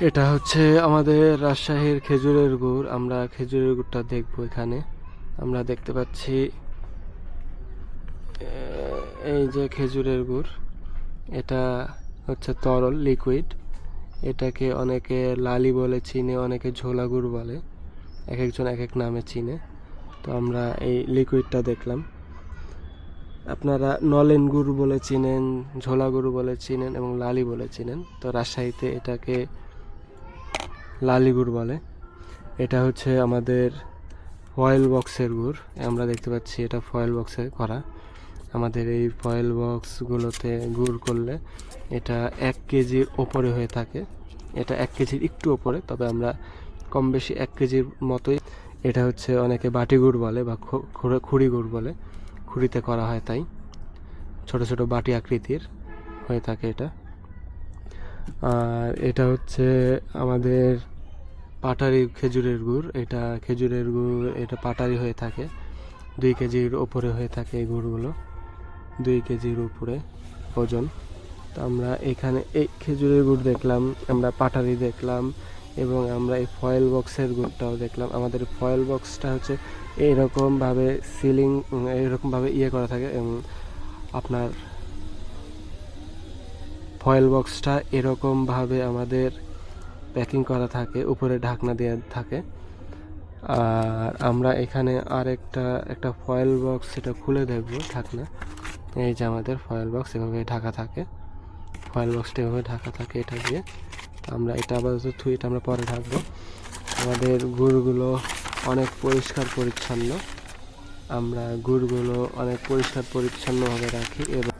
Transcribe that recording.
এটা হচ্ছে আমাদের রাজশাহীর খেজুরের গুড়। আমরা খেজুরের গুড়টা দেখব এখানে। আমরা দেখতে পাচ্ছি এই যে খেজুরের গুড়। এটা হচ্ছে তরল লিকুইড এটাকে অনেকে লালি বলে চিনে, অনেকে ঝোলা গুড় বলে। এক একজন এক এক নামে চিনে। তো আমরা এই লিকুইডটা দেখলাম। আপনারা নলেন গুড় বলে চিনেন, ঝোলা গুড় বলে চিনেন এবং লালি বলে চিনেন। তো রাজশাহীতে এটাকে লালি গুড় বলে। এটা হচ্ছে আমাদের ফয়েল বক্সের গুড়। আমরা দেখতে পাচ্ছি এটা ফয়েল বক্সে করা। আমাদের এই ফয়েল বক্সগুলোতে গুড় করলে এটা এক কেজির ওপরে হয়ে থাকে। এটা এক কেজির একটু ওপরে, তবে আমরা কম বেশি এক কেজির মতোই। এটা হচ্ছে অনেকে বাটি গুড় বলে বা খুঁড়ি গুড় বলে। খুঁড়িতে করা হয় তাই। ছোট ছোট বাটি আকৃতির হয়ে থাকে এটা। আর এটা হচ্ছে আমাদের পাটারি খেজুরের গুড়। এটা খেজুরের গুড়, এটা পাটারি হয়ে থাকে। দুই কেজির ওপরে হয়ে থাকে এই গুড়গুলো। দুই কেজির উপরে ওজন। তো আমরা এখানে এই খেজুরের গুড় দেখলাম, আমরা পাটারি দেখলাম এবং আমরা এই ফয়েল বক্সের গুড়টাও দেখলাম। আমাদের ফয়েল বক্সটা হচ্ছে এইরকমভাবে সিলিং এইরকমভাবে ইয়ে করা থাকে এবং আপনার ফয়েল বক্সটা এরকমভাবে আমাদের প্যাকিং করা থাকে, উপরে ঢাকনা দেওয়া থাকে। আর আমরা এখানে আরেকটা, একটা ফয়েল বক্স সেটা খুলে দেখব ঢাকনা। এই যে আমাদের ফয়েল বক্স এভাবে ঢাকা থাকে। ফয়েল বক্সটা এভাবে ঢাকা থাকে এটা দিয়ে। আমরা এটা আপাতত থুই, এটা আমরা পরে ঢাকবো। আমাদের গুড়গুলো অনেক পরিষ্কার পরিচ্ছন্ন। আমরা গুড়গুলো অনেক পরিষ্কার পরিচ্ছন্নভাবে রাখি। এবং